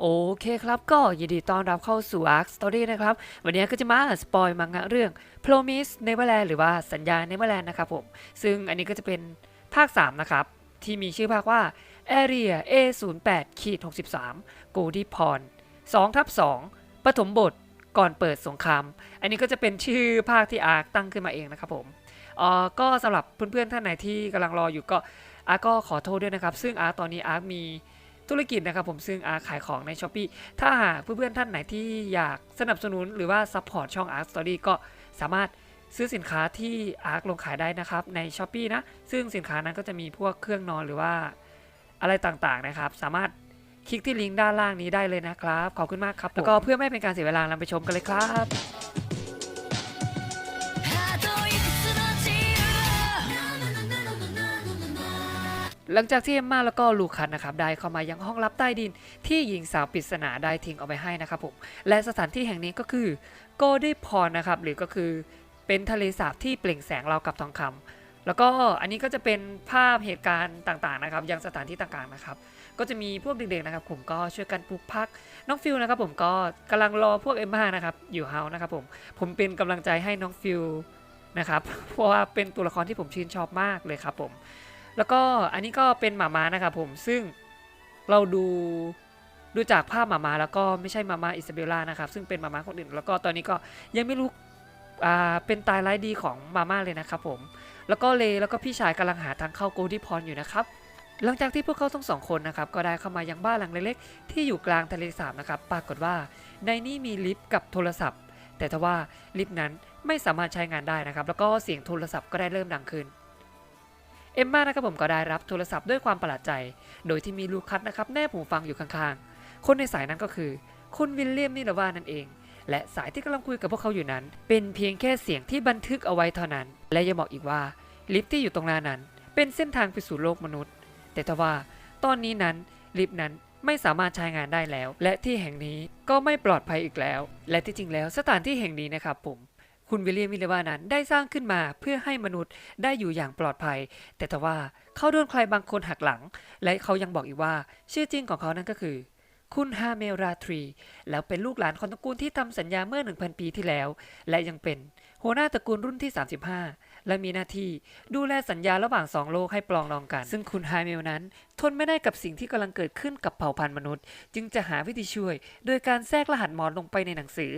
โอเคครับก็ยินดีต้อนรับเข้าสู่ Arc Story นะครับ วันนี้ก็จะมาสปอยมังงะเรื่อง Promise Neverland หรือว่าสัญญา Neverland นะครับผม ซึ่งอันนี้ก็จะเป็นภาค 3 นะครับ ที่มีชื่อภาคว่า Area A08 ขีด63 g o l d y Pond 2ทับ2ปฐมบทก่อนเปิดสงคราม อันนี้ก็จะเป็นชื่อภาคที่อาร์คตั้งขึ้นมาเองนะครับผมอ่อก็สำหรับเพื่อนๆท่านไหนที่กำลังรออยู่ก็อาร์ก็ขอโทษด้วยนะครับ ซึ่งอาร์ตอนนี้อาร์มี ธุรกิจนะครับผมซึ่งอาร์ขายของใน s h อ p e e ถ้าหากเพื่อนๆท่านไหนที่อยากสนับสนุนหรือว่าซัพพอร์ตช่อง Arc Story ก็สามารถซื้อสินค้าที่ Arc ลงขายได้นะครับใน s h อ p e e นะ ซึ่งสินค้านั้นก็จะมีพวกเครื่องนอนหรือว่าอะไรต่างๆนะครับ สามารถคลิกที่ลิงก์ด้านล่างนี้ได้เลยนะครับ ขอบคุณมากครับ แล้วก็เพื่อไม่เป็นการเสียเวลาเราไปชมกันเลยครับ หลังจากที่เอมมาแล้วก็ลูคัสนะครับได้เข้ามายังห้องลับใต้ดิน ที่หญิงสาวปริศนาได้ทิ้งเอาไว้ให้นะครับผมและสถานที่แห่งนี้ก็คือโกลด้พรนะครับหรือก็คือเป็นทะเลสาบที่เปล่งแสงราวกับทองคำแล้วก็อันนี้ก็จะเป็นภาพเหตุการณ์ต่างๆนะครับยังสถานที่ต่างๆนะครับก็จะมีพวกเด็กๆนะครับผมก็ช่วยกันปลูกพักน้องฟิลนะครับผมก็กำลังรอพวกเอมมานะครับอยู่เฮานะครับผมผมเป็นกำลังใจให้น้องฟิลนะครับเพราะว่าเป็นตัวละครที่ผมชื่นชอบมากเลยครับผม แล้วก็อันนี้ก็เป็นหมาม้านะครับผมซึ่งเราดูดูจากภาพหมาม้าแล้วก็ไม่ใช่หมาม้าอิซาเบลล่านะครับซึ่งเป็นหมาม้าคนอื่น แล้วก็ตอนนี้ก็ยังไม่รู้อ่าเป็นตายร้ายดีของมาม่าเลยนะครับผมแล้วก็เลแล้วก็พี่ชายกำลังหาทางเข้าโกลดี้พรอยู่นะครับหลังจากที่พวกเขาทั้งสองคนนะครับก็ได้เข้ามายังบ้านหลังเล็กๆ ที่อยู่กลางทะเลสาบนะครับปรากฏว่าในนี้มีลิฟต์กับโทรศัพท์ แต่ทว่าลิฟต์นั้นไม่สามารถใช้งานได้นะครับ แล้วก็เสียงโทรศัพท์ก็ได้เริ่มดังขึ้น เอมมานะครับผมก็ได้รับโทรศัพท์ด้วยความประหลาดใจ โดยที่มีลูคัสนะครับแนบหูฟังอยู่ข้างๆ คนในสายนั้นก็คือคุณวิลเลียมนิลวานั่นเอง และสายที่กำลังคุยกับพวกเขาอยู่นั้น เป็นเพียงแค่เสียงที่บันทึกเอาไว้เท่านั้น และยังบอกอีกว่าลิฟต์ที่อยู่ตรงหน้านั้น เป็นเส้นทางไปสู่โลกมนุษย์ แต่ทว่าตอนนี้นั้นลิฟต์นั้นไม่สามารถใช้งานได้แล้ว และที่แห่งนี้ก็ไม่ปลอดภัยอีกแล้ว และที่จริงแล้วสถานที่แห่งนี้นะครับผม คุณวิลเลียมมิเลวานั้นได้สร้างขึ้นมาเพื่อให้มนุษย์ได้อยู่อย่างปลอดภัย แต่ทว่าเขาโดนใครบางคนหักหลัง และเขายังบอกอีกว่า ชื่อจริงของเขานั้นก็คือ คุณฮาเมลราทรี แล้วเป็นลูกหลานของตระกูลที่ทำสัญญาเมื่อ 1,000 ปีที่แล้ว และยังเป็นหัวหน้าตระกูลรุ่นที่ 35 และมีหน้าที่ดูแลสัญญาระหว่างสองโลกให้ปลองดองกัน ซึ่งคุณไฮเมลนั้น ทนไม่ได้กับสิ่งที่กำลังเกิดขึ้นกับเผ่าพันธุ์มนุษย์ จึงจะหาวิธีช่วย โดยการแทรกรหัสมอสลงไปในหนังสือ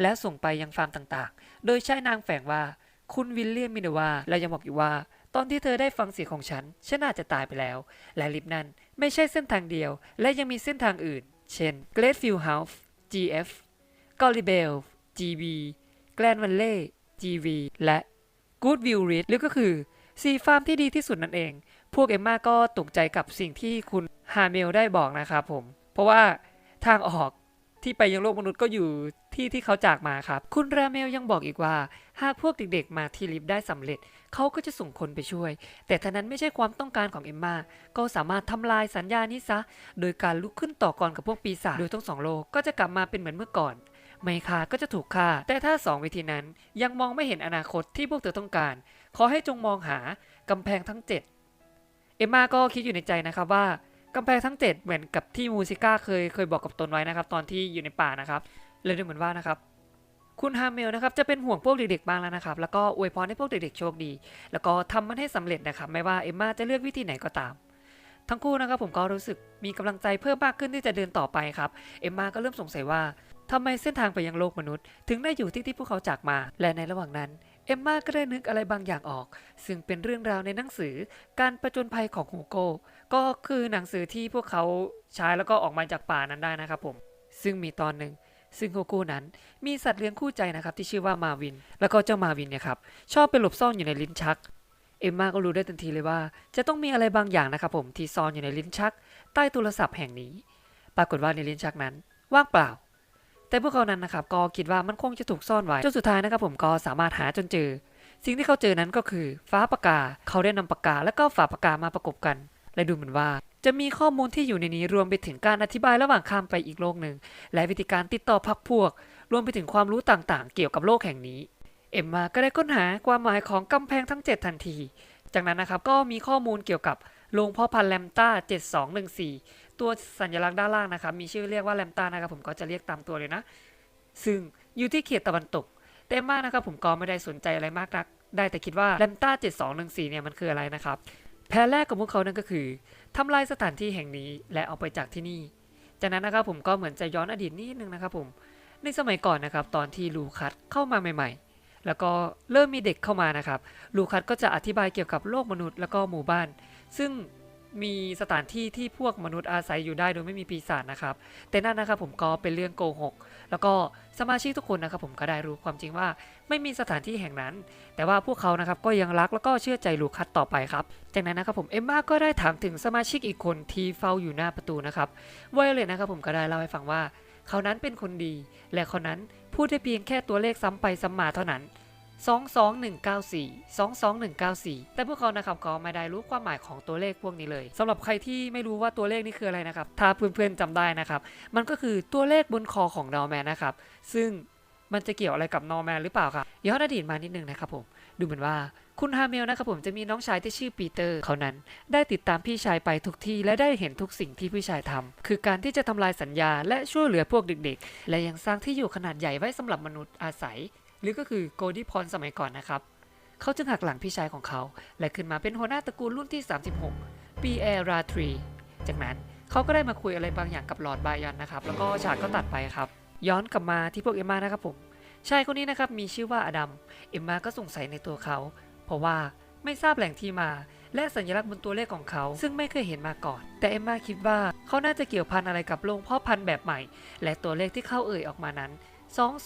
และส่งไปยังฟาร์มต่างๆ โดยใช้นางแฝงว่า คุณวิลเลียมมินวาและยังบอกอยู่ว่า ตอนที่เธอได้ฟังเสียงของฉันฉันอาจจะตายไปแล้ว และลิฟนั้นไม่ใช่เส้นทางเดียว และยังมีเส้นทางอื่น เช่น Greatfield House GF g o l l y b e l GB Grand Valley GV และ Goodview Ridge หรือก็คือสีฟาร์มที่ดีที่สุดนั่นเอง พวกเอมมาก็ตกใจกับสิ่งที่คุณฮาเมลได้บอกนะครับผม เพราะว่าทางออกที่ไปยังโลกมนุษย์ก็อยู่ที่ที่เขาจากมาครับ คุณราเมลยังบอกอีกว่า หากพวกเด็กๆมาที่ลิฟต์ได้สำเร็จ เขาก็จะส่งคนไปช่วย แต่ท่านั้นไม่ใช่ความต้องการของเอมมา ก็สามารถทำลายสัญญานี้ซะ โดยการลุกขึ้นต่อกรกับพวกปีศาจโดยทั้งสองโลกก็จะกลับมาเป็นเหมือนเมื่อก่อน ไม่ฆ่าก็จะถูกฆ่า แต่ถ้าสองวิธีนั้นยังมองไม่เห็นอนาคตที่พวกเธอต้องการ ขอให้จงมองหากำแพงทั้งเจ็ดเอมมาก็คิดอยู่ในใจนะครับว่ากำแพงทั้ง 7 เหมือนกับที่มูซิก้าเคยเคยบอกกับตนไว้นะครับ ตอนที่อยู่ในป่านะครับเลยดูเหมือนว่านะครับ คุณฮาเมลนะครับจะเป็นห่วงพวกเด็กๆบ้างแล้วนะครับ แล้วก็อวยพรให้พวกเด็กๆโชคดี แล้วก็ทำมันให้สำเร็จนะครับ ไม่ว่าเอมมาจะเลือกวิธีไหนก็ตาม ทั้งคู่นะครับผมก็รู้สึกมีกำลังใจเพิ่มมากขึ้นที่จะเดินต่อไปครับ เอมมาก็เริ่มสงสัยว่า ทำไมเส้นทางไปยังโลกมนุษย์ ถึงได้อยู่ที่ที่พวกเขาจากมา และในระหว่างนั้น เอมมาก็ได้นึกอะไรบางอย่างออก ซึ่งเป็นเรื่องราวในหนังสือการประจนภัยของฮูโก้ก็คือหนังสือที่พวกเขาใช้แล้วก็ออกมาจากป่านั้นได้นะครับผม ซึ่งมีตอนหนึ่งซึ่งโฮโก้นั้นมีสัตว์เลี้ยงคู่ใจนะครับที่ชื่อว่ามาวิน แล้วก็เจ้ามาวินเนี่ยครับชอบไปหลบซ่อนอยู่ในลิ้นชัก เอมมาก็รู้ได้ทันทีเลยว่า จะต้องมีอะไรบางอย่างนะครับผมที่ซ่อนอยู่ในลิ้นชัก ใต้โทรศัพท์แห่งนี้ ปรากฏว่าในลิ้นชักนั้น ว่างเปล่า แต่พวกเขานั้นนะครับก็คิดว่ามันคงจะถูกซ่อนไว้จนสุดท้ายนะครับผมก็สามารถหาจนเจอ สิ่งที่เขาเจอนั้นก็คือฟ้าปากกา เขาได้นำปากกาและก็ฝาปากกามาประกบกัน และดูเหมือนว่า จะมีข้อมูลที่อยู่ในนี้รวมไปถึงการอธิบายระหว่างข้ามไปอีกโลกหนึ่งและวิธีการติดต่อพักพวก รวมไปถึงความรู้ต่างๆ เกี่ยวกับโลกแห่งนี้ เอ็มมาก็ได้ค้นหาความหมายของกำแพงทั้ง 7 ทันที จากนั้นนะครับก็มีข้อมูลเกี่ยวกับโรงพ่อพันธุ์แลมต้า 7214 ตัวสัญลักษณ์ด้านล่างนะครับ มีชื่อเรียกว่าแลมตานะครับผมก็จะเรียกตามตัวเลยนะ ซึ่งอยู่ที่เขตตะวันตกแต่มากนะครับผมก็ไม่ได้สนใจอะไรมากนัก ได้แต่คิดว่าแลมตา7214เนี่ยมันคืออะไรนะครับ แผนแรกของพวกเขานั่นก็คือทำลายสถานที่แห่งนี้และเอาไปจากที่นี่ จากนั้นนะครับผมก็เหมือนจะย้อนอดีตนิดนึงนะครับผมในสมัยก่อนนะครับตอนที่ลูคัสเข้ามาใหม่ ๆ แล้วก็เริ่มมีเด็กเข้ามานะครับ ลูคัสก็จะอธิบายเกี่ยวกับโลกมนุษย์แล้วก็หมู่บ้าน ซึ่ง มีสถานที่ที่พวกมนุษย์อาศัยอยู่ได้โดยไม่มีปีศาจนะครับ แต่นั่นนะครับผมก็เป็นเรื่องโกหก แล้วก็สมาชิกทุกคนนะครับผมก็ได้รู้ความจริงว่า ไม่มีสถานที่แห่งนั้น แต่ว่าพวกเขานะครับก็ยังรักแล้วก็เชื่อใจลูคัสต่อไปครับ จากนั้นนะครับผมเอมมาก็ได้ถามถึงสมาชิกอีกคนที่เฝ้าอยู่หน้าประตูนะครับไวโอเลตนะครับผมก็ได้เล่าให้ฟังว่า เขานั้นเป็นคนดี และเขานั้นพูดได้เพียงแค่ตัวเลขซ้ำไปซ้ำมาเท่านั้น 22194 22194 แต่พวกเขานะครับก็ไม่ได้รู้ความหมายของตัวเลขพวกนี้เลยสำหรับใครที่ไม่รู้ว่าตัวเลขนี่คืออะไรนะครับ ถ้าเพื่อนๆจำได้นะครับ มันก็คือตัวเลขบนคอของนอร์แมนนะครับ ซึ่งมันจะเกี่ยวอะไรกับนอร์แมนหรือเปล่าครับย้อนอดีตมานิดนึงนะครับผมดูเหมือนว่าคุณฮาเมลนะครับผมจะมีน้องชายที่ชื่อปีเตอร์เขานั้น ได้ติดตามพี่ชายไปทุกที่และได้เห็นทุกสิ่งที่พี่ชายทำคือการที่จะทำลายสัญญาและช่วยเหลือพวกเด็กๆ และยังสร้างที่อยู่ขนาดใหญ่ไว้สำหรับมนุษย์อาศัย หรือก็คือโกลดี้พรสมัยก่อนนะครับ เขาจึงหักหลังพี่ชายของเขา และขึ้นมาเป็นหัวหน้าตระกูลรุ่นที่ 36 ปีแอราทรี จากนั้นเขาก็ได้มาคุยอะไรบางอย่างกับลอร์ดบายอนนะครับ แล้วก็ฉากก็ตัดไปครับ ย้อนกลับมาที่พวกเอมมานะครับผมชายคนนี้นะครับมีชื่อว่าอดัม เอมมาก็สงสัยในตัวเขา เพราะว่าไม่ทราบแหล่งที่มา และสัญลักษณ์บนตัวเลขของเขา ซึ่งไม่เคยเห็นมาก่อน แต่เอมมาคิดว่าเขาน่าจะเกี่ยวพันอะไรกับโรงพ่อพันธุ์แบบใหม่ และตัวเลขที่เขาเอ่ยออกมานั้น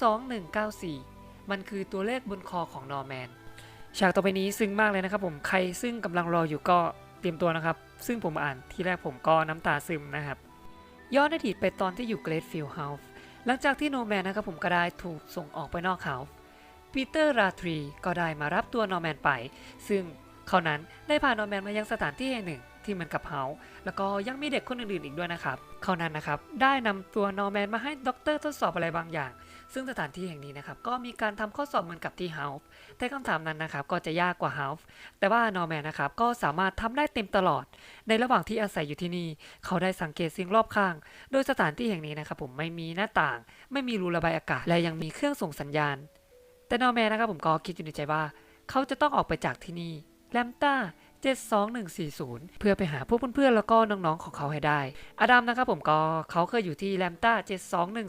22194 มันคือตัวเลขบนคอของนอร์แมนฉากต่อไปนี้ซึ้งมากเลยนะครับผมใครซึ่งกำลังรออยู่ก็เตรียมตัวนะครับ ซึ่งผมอ่านที่แรกผมก็น้ำตาซึมนะครับย้อนอดีตไปตอนที่อยู่เกรดฟิลด์เฮาส์หลังจากที่โนแมนนะครับผมก็ได้ถูกส่งออกไปนอกเฮาปีเตอร์ราทรีก็ได้มารับตัวนอร์แมนไป ซึ่งเขานั้นได้พานอร์แมนมายังสถานที่แห่งหนึ่ง ที่เหมือนกับเฮาส์แล้วก็ยังมีเด็กคนอื่นๆอีกด้วยนะครับเขานั้นนะครับได้นำตัวนอร์แมนมาให้ด็อกเตอร์ทดสอบอะไรบางอย่าง ซึ่งสถานที่แห่งนี้นะครับก็มีการทำข้อสอบเหมือนกับที่เฮาส์แต่คำถามนั้นนะครับก็จะยากกว่าเฮาส์แต่ว่านอร์แมนนะครับก็สามารถทำได้เต็มตลอด ในระหว่างที่อาศัยอยู่ที่นี่ เขาได้สังเกตสิ่งรอบข้าง โดยสถานที่แห่งนี้นะครับผมไม่มีหน้าต่าง ไม่มีรูระบายอากาศและยังมีเครื่องส่งสัญญาณ แต่นอร์แมนนะครับผมก็คิดอยู่ในใจว่า เขาจะต้องออกไปจากที่นี่แลมต้า 72140 เพื่อไปหาพวกเพื่อนๆแล้วก็น้องๆของเขาให้ได้ อดัมนะครับผมก็เขาเคยอยู่ที่แลมต้า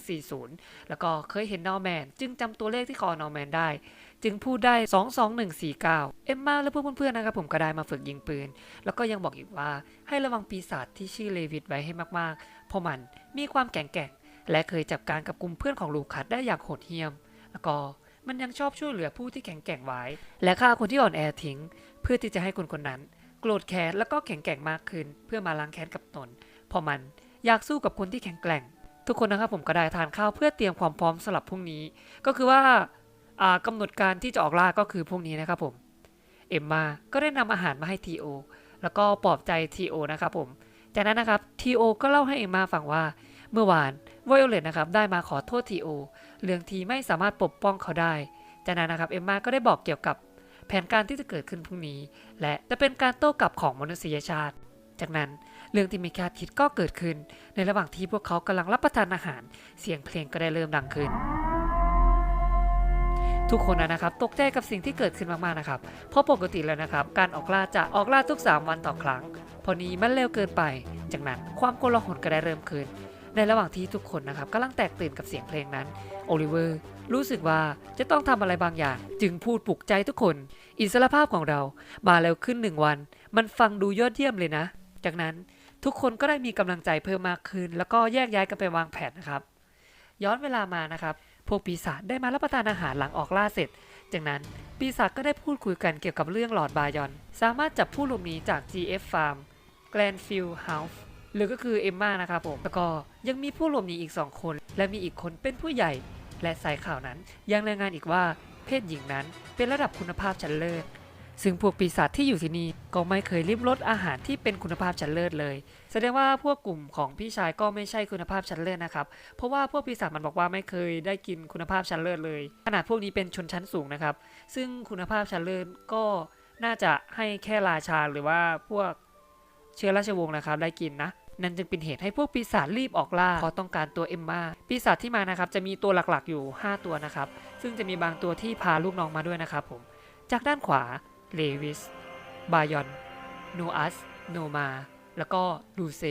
72140 แล้วก็เคยเห็นนอร์แมน จึงจำตัวเลขที่คอนอร์แมนได้ จึงพูดได้ 22149 เอ็มมาและพวกเพื่อนๆนะครับผมก็ได้มาฝึกยิงปืน แล้วก็ยังบอกอีกว่าให้ระวังปีศาจที่ชื่อเลวิตไว้ให้มากๆ เพราะมันมีความแข็งแกร่งและเคยจับการกับกลุ่มเพื่อนของลูคัสได้อย่างโหดเหี้ยม แล้วก็มันยังชอบช่วยเหลือผู้ที่แข็งแกร่งไว้ และฆ่าคนที่อ่อนแอทิ้งเพื่อที่จะให้คนคนนั้น โกรธแค้นแล้วก็แข็งแกร่งมากขึ้น เพื่อมาล้างแค้นกับตนเพราะมันอยากสู้กับคนที่แข็งแกร่ง ทุกคนนะครับผมก็ได้ทานข้าวเพื่อเตรียมความพร้อมสำหรับพรุ่งนี้ ก็คือว่าากำหนดการที่จะออกล่าก็คือพรุ่งนี้นะครับผมเอ็มมาก็ได้นำอาหารมาให้ทีโอแล้วก็ปลอบใจทีโอนะครับผมจากนั้นนะครับทีโอก็เล่าให้เอ็มมาฟังว่าเมื่อวานไวโอเลตนะครับได้มาขอโทษทีโอเรื่องที่ไม่สามารถปกป้องเขาได้จากนั้นนะครับเอ็มมาก็ได้บอกเกี่ยวกับ แผนการที่จะเกิดขึ้นพรุ่งนี้ และจะเป็นการโต้กลับของมนุษยชาติ จากนั้นเรื่องที่ไม่คาดคิดก็เกิดขึ้น ในระหว่างที่พวกเขากำลังรับประทานอาหาร เสียงเพลงก็ได้เริ่มดังขึ้นทุกคนนะนะครับตกใจกับสิ่งที่เกิดขึ้นมากๆนะครับ เพราะปกติแล้วนะครับ การออกล่าจะออกล่าทุก 3 วันต่อครั้ง พอนี้มันเร็วเกินไป จากนั้นความโกลาหลก็ได้เริ่มขึ้น ในระหว่างที่ทุกคนนะครับกำลังแตกตื่นกับเสียงเพลงนั้น โอลิเวอร์ รู้สึกว่าจะต้องทำอะไรบางอย่าง จึงพูดปลุกใจทุกคน อิสรภาพของเรามาเร็วขึ้นหนึ่งวัน มันฟังดูยอดเยี่ยมเลยนะ จากนั้นทุกคนก็ได้มีกำลังใจเพิ่มมากขึ้น แล้วก็แยกย้ายกันไปวางแผนนะครับ ย้อนเวลามานะครับ พวกปีศาจได้มารับประทานอาหารหลังออกล่าเสร็จ จากนั้นปีศาจก็ได้พูดคุยกันเกี่ยวกับเรื่องหลอดบายอน สามารถจับผู้หลบหนีจาก GF Farm Glenfield House หรือก็คือเอมมานะครับผมแล้วก็ยังมีผู้หลบหนีอีก 2 คน และมีอีกคนเป็นผู้ใหญ่ และสายข่าวนั้นยังรายงานอีกว่าเพศหญิงนั้นเป็นระดับคุณภาพชั้นเลิศ ซึ่งพวกปีศาจที่อยู่ที่นี่ก็ไม่เคยริบลดอาหารที่เป็นคุณภาพชั้นเลิศเลย แสดงว่าพวกกลุ่มของพี่ชายก็ไม่ใช่คุณภาพชั้นเลิศนะครับ เพราะว่าพวกปีศาจมันบอกว่าไม่เคยได้กินคุณภาพชั้นเลิศเลย ขนาดพวกนี้เป็นชนชั้นสูงนะครับ ซึ่งคุณภาพชั้นเลิศก็น่าจะให้แค่ราชาหรือว่าพวกเชื้อราชวงศ์นะครับได้กินนะ นั่นจึงเป็นเหตุให้พวกปีศาจรีบออกล่าเพราะต้องการตัวเอมมาปีศาจที่มานะครับจะมีตัวหลักๆอยู่ 5 ตัวนะครับซึ่งจะมีบางตัวที่พาลูกน้องมาด้วยนะครับผมจากด้านขวาเลวิสบายอนโนอัสโนมาแล้วก็ลูเซ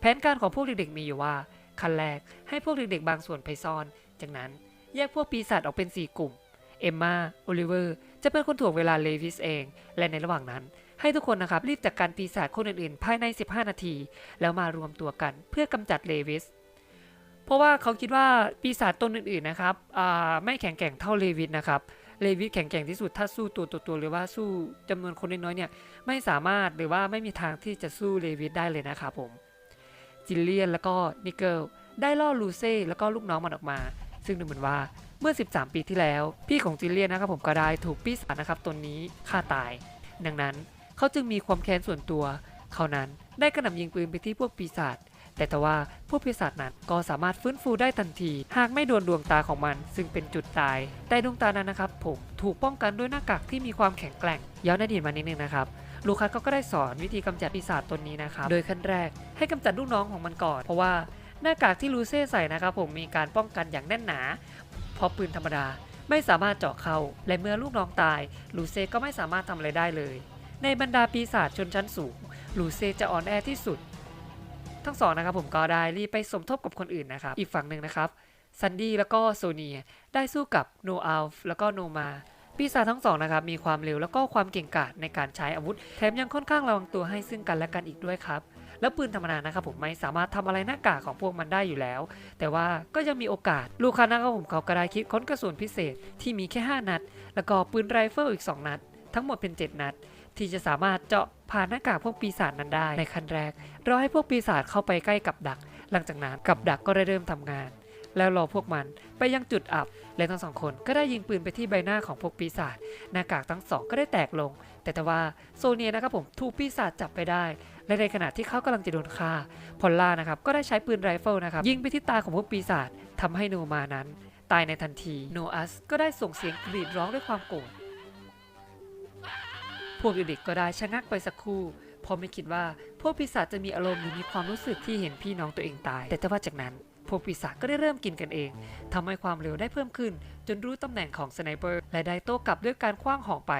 แผนการของพวกเด็กๆมีอยู่ว่าขั้นแรกให้พวกเด็กๆบางส่วนไปซ่อน จากนั้นแยกพวกปีศาจออกเป็น 4 กลุ่ม เอมมาโอลิเวอร์ จะเป็นคนถ่วงเวลาเลวิสเอง และในระหว่างนั้น ให้ทุกคนนะครับรีบจัดการปีศาจคนอื่นๆ ภายใน 15 นาที แล้วมารวมตัวกันเพื่อกำจัดเลวิส เพราะว่าเขาคิดว่าปีศาจตนอื่นๆนะครับไม่แข็งแกร่งเท่าเลวิสนะครับเลวิสแข็งแกร่งที่สุดถ้าสู้ตัวต่อตัวหรือว่าสู้จำนวนคนน้อยๆเนี่ยไม่สามารถหรือว่าไม่มีทางที่จะสู้เลวิสได้เลยนะครับผมจิลเลียนแล้วก็นิเกิลได้ล่อลูเซ่แล้วก็ลูกน้องมันออกมา ซึ่งดูเหมือนว่าเมื่อ 13 ปีที่แล้ว พี่ของจิลเลียนนะครับผมก็ได้ถูกปีศาจนะครับตนนี้ฆ่าตาย ดังนั้น เขาจึงมีความแค้นส่วนตัว เขานั้นได้กระหน่ำยิงปืนไปที่พวกปีศาจแต่แต่ว่าพวกปีศาจนั้นก็สามารถฟื้นฟูได้ทันที หากไม่โดนดวงตาของมัน ซึ่งเป็นจุดตาย แต่ดวงตานั้นนะครับ ผมถูกป้องกันด้วยหน้ากากที่มีความแข็งแกร่งย้อนอดีตมานิดนึงนะครับลูคัสเขาก็ได้สอนวิธีกำจัดปีศาจตนนี้นะครับ โดยขั้นแรกให้กำจัดลูกน้องของมันก่อน เพราะว่าหน้ากากที่ลูเซ่ใส่นะครับ ผมมีการป้องกันอย่างแน่นหนาเพราะปืนธรรมดาไม่สามารถเจาะเข้า และเมื่อลูกน้องตาย ลูเซ่ก็ไม่สามารถทำอะไรได้เลย ในบรรดาปีศาจชนชั้นสูงลูเซจะอ่อนแอที่สุด ทั้งสองนะครับผมก็ได้รีบไปสมทบกับคนอื่นนะครับ อีกฝั่งหนึ่งนะครับซันดี้แล้วก็โซเนียได้สู้กับโนอัลฟแล้วก็โนมาปีศาจทั้งสองนะครับมีความเร็วแล้วก็ความเก่งกาจในการใช้อาวุธ แถมยังค่อนข้างระวังตัวให้ซึ่งกันและกันอีกด้วยครับ แล้วปืนธรรมดานะครับผมไม่สามารถทำอะไรหน้ากากของพวกมันได้อยู่แล้ว แต่ว่าก็ยังมีโอกาส ลูกค้านะครับผมเขาก็ได้คิดค้นกระสุนพิเศษที่มีแค่ 5 นัด แล้วก็ปืนไรเฟิลอีก 2 นัด ทั้งหมดเป็น 7 นัด ที่จะสามารถเจาะผ่านหน้ากากพวกปีศาจนั้นได้ในขั้นแรกเราให้พวกปีศาจเข้าไปใกล้กับดัก หลังจากนั้นกับดักก็ได้เริ่มทำงาน แล้วรอพวกมันไปยังจุดอับ และทั้งสองคนก็ได้ยิงปืนไปที่ใบหน้าของพวกปีศาจหน้ากากทั้งสองก็ได้แตกลง แต่แต่ว่าโซเนียนะครับผมถูกปีศาจจับไปได้และในขณะที่เขากำลังจะโดนฆ่า พอลล่านะครับก็ได้ใช้ปืนไรเฟิลนะครับยิงไปที่ตาของพวกปีศาจทำให้โนมานั้น ตายในทันทีโนอัสก็ได้ส่งเสียงกรีดร้องด้วยความโกรธ วกเด็กๆก็ได้ชะงักไปสักครู่เพราะไม่คิดว่าพวกปีศาจจะมีอารมณ์หรือมีความรู้สึกที่เห็นพี่น้องตัวเองตาย แต่แต่ว่าจากนั้นพวกปีศาจก็ได้เริ่มกินกันเองทำให้ความเร็วได้เพิ่มขึ้น จนรู้ตำแหน่งของสไนเปอร์และได้โต้กลับด้วยการคว้างหอกไป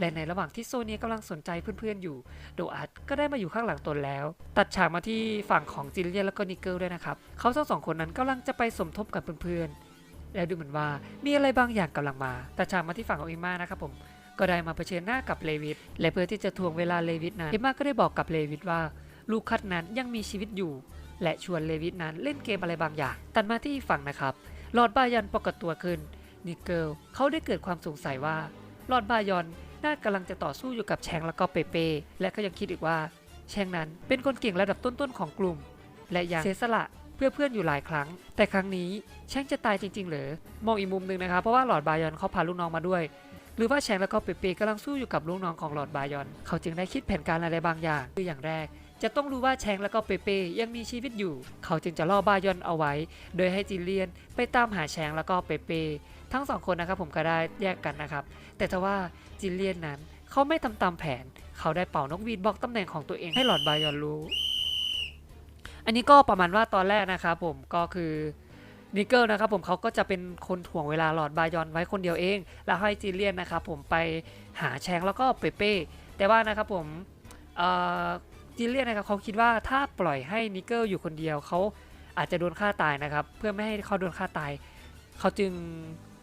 และในระหว่างที่โซเนียกำลังสนใจเพื่อนๆอยู่ โดอัตก็ได้มาอยู่ข้างหลังตนแล้ว ตัดฉากมาที่ฝั่งของจิลเลียนแล้วก็นิเกิลด้วยนะครับเขาทั้งสองคนนั้นกำลังจะไปสมทบกับเพื่อนๆแล้วดูเหมือนว่ามีอะไรบางอย่างกำลังมาตัดฉากมาที่ฝั่งของเอมมานะครับผม ก็ได้มาเผชิญหน้ากับเลวิทและเพื่อที่จะทวงเวลาเลวิทนั้นเอมมาก็ได้บอกกับเลวิทว่า ลูกคัดนั้นยังมีชีวิตอยู่ และชวนเลวิทนั้นเล่นเกมอะไรบางอย่าง ตัดมาที่ฝั่งนะครับลอดบายันปรากฏตัวขึ้นนิเกิลเขาได้เกิดความสงสัยว่าลอดบายอนน่ากำลังจะต่อสู้อยู่กับแชงแล้วก็เปเป้และก็ยังคิดอีกว่า แชงนั้นเป็นคนเก่งระดับต้นๆของกลุ่ม และยังเสียสละเพื่อเพื่อนอยู่หลายครั้ง แต่ครั้งนี้แชงจะตายจริงๆ เหรอมองอีกมุมหนึ่งนะครับเพราะว่าหลอดบายอนเขาพาลูกน้องมาด้วย หรือว่าแชงแล้วก็เปเป้กำลังสู้อยู่กับลูกน้องของหลอดบายอน เขาจึงได้คิดแผนการอะไรบางอย่าง คืออย่างแรก จะต้องรู้ว่าแชงแล้วก็เปเป้ยังมีชีวิตอยู่ เขาจึงจะล่อบายอนเอาไว้ โดยให้จิเลียนไปตามหาแชงแล้วก็เปเป้ทั้งสองคนนะครับผมก็ได้แยกกันนะครับ แต่ถ้าว่าจิเลียนนั้นเขาไม่ทำตามแผน เขาได้เป่านกหวีดบอกตำแหน่งของตัวเองให้หลอดบายอนรู้ อันนี้ก็ประมาณว่าตอนแรกนะครับผมก็คือ นิเกิลนะครับผมเขาก็จะเป็นคนถ่วงเวลาหลอดบายอนไว้คนเดียวเอง แล้วให้จิเลียนนะครับผมไปหาแชงแล้วก็เปเป้แต่ว่านะครับผมจิเลียนนะครับเขาคิดว่าถ้าปล่อยให้นิเกิลอยู่คนเดียวเขาอาจจะโดนฆ่าตายนะครับ เพื่อไม่ให้เขาโดนฆ่าตาย เขาจึง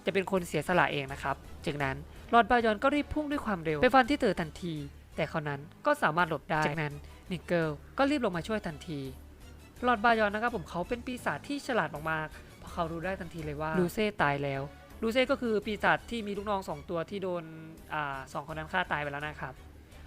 จะเป็นคนเสียสละเองนะครับจากนั้นหลอดบายอนก็รีบพุ่งด้วยความเร็วไปฟันที่เต๋อทันที แต่เขานั้นก็สามารถหลบได้จากนั้นนิกเกิลก็รีบลงมาช่วยทันทีหลอดบายอนนะครับผมเขาเป็นปีศาจที่ฉลาดมากๆ เพราะเขารู้ได้ทันทีเลยว่าลูเซ่ตายแล้วลูเซ่ก็คือปีศาจที่มีลูกน้องสองตัวที่โดนอ่าสองคนนั้นฆ่าตายไปแล้วนะครับ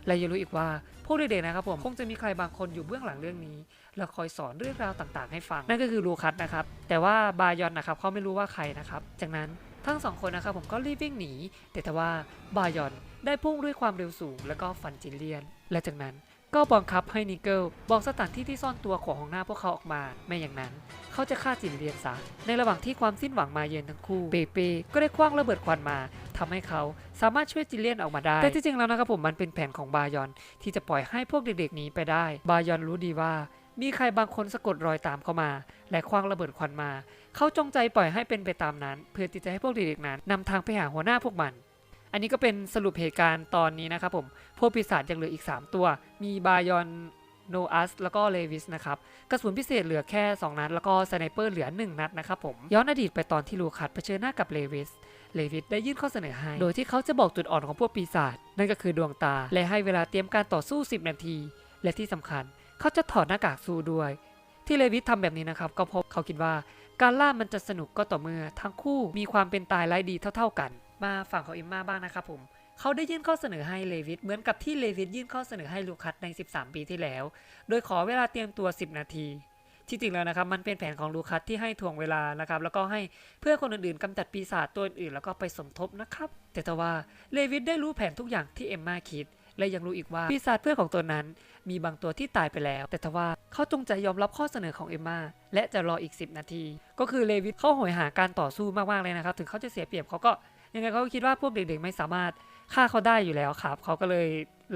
และยังรู้อีกว่าพวกเด็กๆนะครับผมคงจะมีใครบางคนอยู่เบื้องหลังเรื่องนี้ แล้วคอยสอนเรื่องราวต่างๆ ให้ฟัง นั่นก็คือลูคัสนะครับ แต่ว่าบายอนนะครับเขาไม่รู้ว่าใครนะครับ จากนั้นทั้งสองคนนะครับผมก็รีบวิ่งหนีแต่ทว่าบายอนได้พุ่งด้วยความเร็วสูง แล้วก็ฟันจิลเลียน และจากนั้น ก็บังคับให้นิเกิลบอกสถานที่ที่ซ่อนตัวของของหน้าพวกเขาออกมา ไม่อย่างนั้น เขาจะฆ่าจิลเลียนซะ ในระหว่างที่ความสิ้นหวังมาเยือนทั้งคู่ เปเป้ก็ได้คว้างระเบิดควันมาทำให้เขาสามารถช่วยจิลเลียนออกมาได้ แต่ที่จริงแล้วนะครับผมมันเป็นแผนของบายอนที่จะปล่อยให้พวกเด็กๆนี้ไปได้ บายอนรู้ดีว่า มีใครบางคนสะกดรอยตามเข้ามา และคว้างระเบิดควันมา เขาจงใจปล่อยให้เป็นไปตามนั้น เพื่อที่จะให้พวกเด็กๆนั้นนำทางไปหาหัวหน้าพวกมัน อันนี้ก็เป็นสรุปเหตุการณ์ตอนนี้นะครับผม พวกปีศาจยังเหลืออีก 3 ตัว มีบายอนโนอัสแล้วก็เลวิสนะครับ กระสุนพิเศษเหลือแค่ 2 นัด แล้วก็สไนเปอร์เหลือ 1 นัดนะครับผม ย้อนอดีตไปตอนที่ลูคัสเผชิญหน้ากับเลวิส เลวิสได้ยื่นข้อเสนอให้ โดยที่เขาจะบอกจุดอ่อนของพวกปีศาจ นั่นก็คือดวงตา และให้เวลาเตรียมการต่อสู้ 10 นาที และที่สำคัญ เขาจะถอดหน้ากากสู้ด้วย ที่เลวิสทำแบบนี้นะครับ ก็เพราะเขาคิดว่า การล่ามันจะสนุกก็ต่อเมื่อทั้งคู่มีความเป็นตายไร้ดีเท่า ๆกัน มาฝั่งของเอมมาบ้างนะครับผม เขาได้ยื่นข้อเสนอให้เลวิสเหมือนกับที่เลวิสยื่นข้อเสนอให้ลูคัสใน 13 ปีที่แล้ว โดยขอเวลาเตรียมตัว 10 นาทีที่จริงแล้วนะครับมันเป็นแผนของลูคัสที่ให้ถ่วงเวลานะครับแล้วก็ให้เพื่อคนอื่นๆกำจัดปีศาจตัวอื่นๆแล้วก็ไปสมทบนะครับ แต่ทว่าเลวิสได้รู้แผนทุกอย่างที่เอมมาคิด และยังรู้อีกว่าปีศาจเพื่อนของตนนั้น มีบางตัวที่ตายไปแล้ว แต่ทว่าเขาจงใจยอมรับข้อเสนอของเอมมาและจะรออีก 10 นาที ก็คือเลวิสเขาโหยหาการต่อสู้มากๆเลยนะครับ ถึงเขาจะเสียเปรียบเขาก็ยังไงเขาคิดว่าพวกเด็กๆไม่สามารถ ฆ่าเขาได้อยู่แล้วครับ เขาก็เลย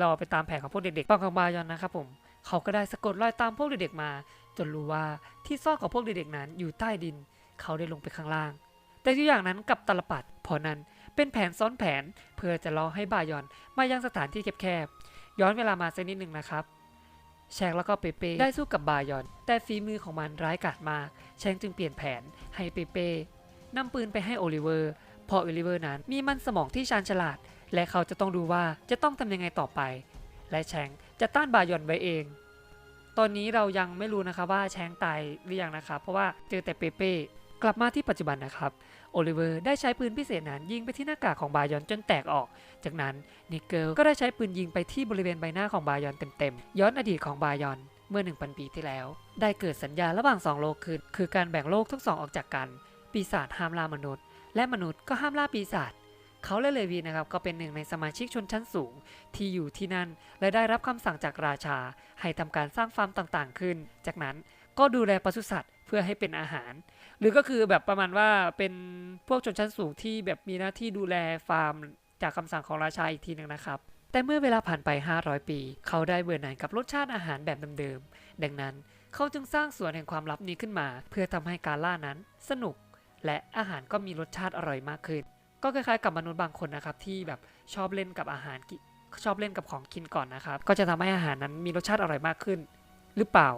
รอไปตามแผนของพวกเด็กๆปังของบายอนนะครับผมเขาก็ได้สะกดรอยตามพวกเด็กๆมา จนรู้ว่าที่ซ่อนของพวกเด็กๆนั้นอยู่ใต้ดิน เขาได้ลงไปข้างล่าง แต่ทุกอย่างนั้นกับตลปัดพราะนั้นเป็นแผนซ้อนแผนเพื่อจะล่อให้บายอนมายังสถานที่แคบๆย้อนเวลามาสักนิดหนึ่งนะครับแชงแล้วก็เปเป้ได้สู้กับบายอน แต่ฝีมือของมันร้ายกาจมากแชงจึงเปลี่ยนแผนให้เปเป้นำปืนไปให้โอลิเวอร์เพราะโอลิเวอร์นั้นมีมันสมองที่ชาญฉลาด และเขาจะต้องดูว่าจะต้องทำยังไงต่อไป และแชงจะต้านบายอนไว้เอง ตอนนี้เรายังไม่รู้นะครับว่าแชงตายหรือยังนะครับเพราะว่าเจอแต่เปเป้กลับมาที่ปัจจุบันนะครับโอลิเวอร์ได้ใช้ปืนพิเศษนั้นยิงไปที่หน้ากากของบายอนจนแตกออก จากนั้นนิกเกิลก็ได้ใช้ปืนยิงไปที่บริเวณใบหน้าของบายอนเต็มๆย้อนอดีตของบายอนเมื่อ 1,000 ปีที่แล้ว ได้เกิดสัญญาระหว่างสองโลกคือคือการแบ่งโลกทั้งสองออกจากกัน ปีศาจห้ามล่ามนุษย์ และมนุษย์ก็ห้ามล่าปีศาจ เขาและเลวีนะครับก็เป็นหนึ่งในสมาชิกชนชั้นสูงที่อยู่ที่นั่น และได้รับคำสั่งจากราชา ให้ทำการสร้างฟาร์มต่างๆ ขึ้น จากนั้นก็ดูแลปศุสัตว์เพื่อให้เป็นอาหาร หรือก็คือแบบประมาณว่าเป็นพวกชนชั้นสูงที่แบบมีหน้าที่ดูแลฟาร์มจากคำสั่งของราชาอีกทีหนึ่งนะครับ แต่เมื่อเวลาผ่านไป 500 ปี เขาได้เบื่อหน่ายกับรสชาติอาหารแบบเดิมๆดังนั้นเขาจึงสร้างสวนแห่งความลับนี้ขึ้นมา เพื่อทำให้การล่านั้นสนุก และอาหารก็มีรสชาติอร่อยมากขึ้น ก็คล้ายๆกับมนุษย์บางคนนะครับที่แบบชอบเล่นกับอาหารกิชอบเล่นกับของกินก่อนนะครับ ก็จะทำให้อาหารนั้นมีรสชาติอร่อยมากขึ้น หรือเปล่า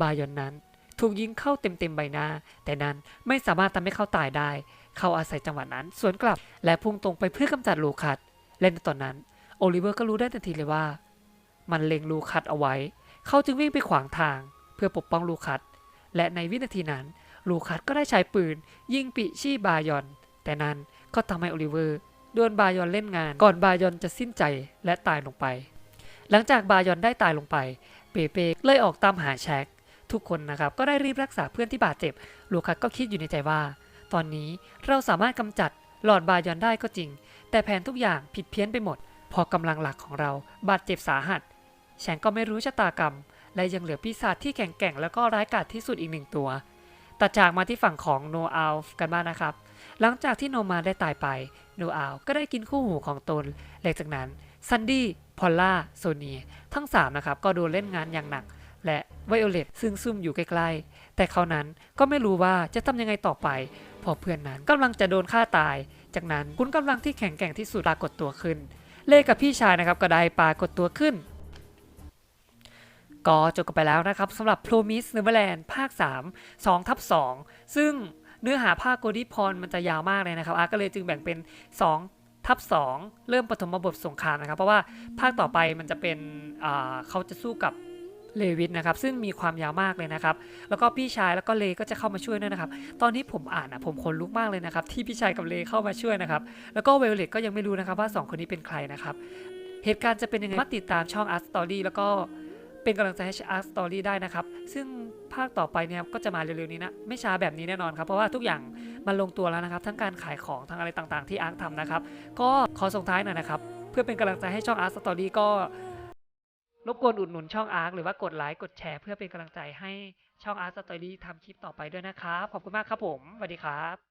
บายอนนั้น ถูกยิงเข้าเต็มๆใบหน้า แต่นั้นไม่สามารถทำให้เขาตายได้ เขาอาศัยจังหวะนั้นสวนกลับและพุ่งตรงไปเพื่อกำจัดลูคัสและในตอนนั้นโอลิเวอร์ก็รู้ได้ทันทีเลยว่า มันเล็งลูคัสเอาไว้ เขาจึงวิ่งไปขวางทาง เพื่อปกป้องลูคัสและในวินาทีนั้น ลูคัสก็ได้ใช้ปืน ยิงปิชี่บายอน แต่นั้น ก็ทำให้โอลิเวอร์โดนบายอนเล่นงาน ก่อนบายอนจะสิ้นใจและตายลงไป หลังจากบายอนได้ตายลงไป เปเป้เลยออกตามหาแช็คทุกคนนะครับก็ได้รีบรักษาเพื่อนที่บาดเจ็บลูคัสก็คิดอยู่ในใจว่า ตอนนี้เราสามารถกำจัดหลอดบายอนได้ก็จริง แต่แผนทุกอย่างผิดเพี้ยนไปหมด พอกำลังหลักของเราบาดเจ็บสาหัสแชงก็ไม่รู้ชะตากรรม และยังเหลือปีศาจที่แข็งแกร่งแล้วก็ร้ายกาจที่สุดอีกหนึ่งตัวตัดจากมาที่ฝั่งของโนอาลกันบ้างนะครับ หลังจากที่โนมาได้ตายไปโนอาลก็ได้กินคู่หูของตนหลังจากนั้นซันดี้พอลล่าโซเนีทั้งสามนะครับก็โดนเล่นงานอย่างหนัก และไวโอเลตซึ่งซุ่มอยู่ใกล้ๆ แต่เขานั้นก็ไม่รู้ว่าจะทำยังไงต่อไป พอเพื่อนนั้นกำลังจะโดนฆ่าตาย จากนั้นคุณกำลังที่แข็งแกร่งที่สุดปรากฏตัวขึ้น เล่กับพี่ชายนะครับก็ได้ปรากฏตัวขึ้นก็จบกันไปแล้วนะครับสำหรับ Promise Neverland ภาค 3 2ทับ2ซึ่ง เนื้อหาภาคโกดิพรมันจะยาวมากเลยนะครับอาร์ก็เลยจึงแบ่งเป็น 2 ทับ 2 เริ่มปฐมบทสงครามนะครับ เพราะว่าภาคต่อไปมันจะเป็นเขาจะสู้กับเลวิทนะครับซึ่งมีความยาวมากเลยนะครับ แล้วก็พี่ชายแล้วก็เลก็จะเข้ามาช่วยด้วยนะครับ ตอนนี้ผมอ่านอะผมขนลุกมากเลยนะครับ ที่พี่ชายกับเลเข้ามาช่วยนะครับ แล้วก็เวลเลตก็ยังไม่รู้นะครับว่า 2 คนนี้เป็นใครนะครับ เหตุการณ์จะเป็นยังไงมาติดตามช่อง Art Story แล้วก็เป็นกำลังใจให้ Art Story ได้นะครับ ซึ่ง ภาคต่อไปเนี่ยก็จะมาเร็วๆนี้นะไม่ช้าแบบนี้แน่นอนครับเพราะว่าทุกอย่างมันลงตัวแล้วนะครับทั้งการขายของทั้งอะไรต่างๆ ที่อาร์คทำนะครับก็ขอส่งท้ายหน่อยนะครับเพื่อเป็นกำลังใจให้ช่องอาร์คสตอรี่ก็รบกวนอุดหนุนช่องอาร์คหรือว่ากดไลค์กดแชร์เพื่อเป็นกำลังใจให้ช่องอาร์ตสตอรี่ทำคลิปต่อไปด้วยนะครับ ขอบคุณมากครับผม สวัสดีครับ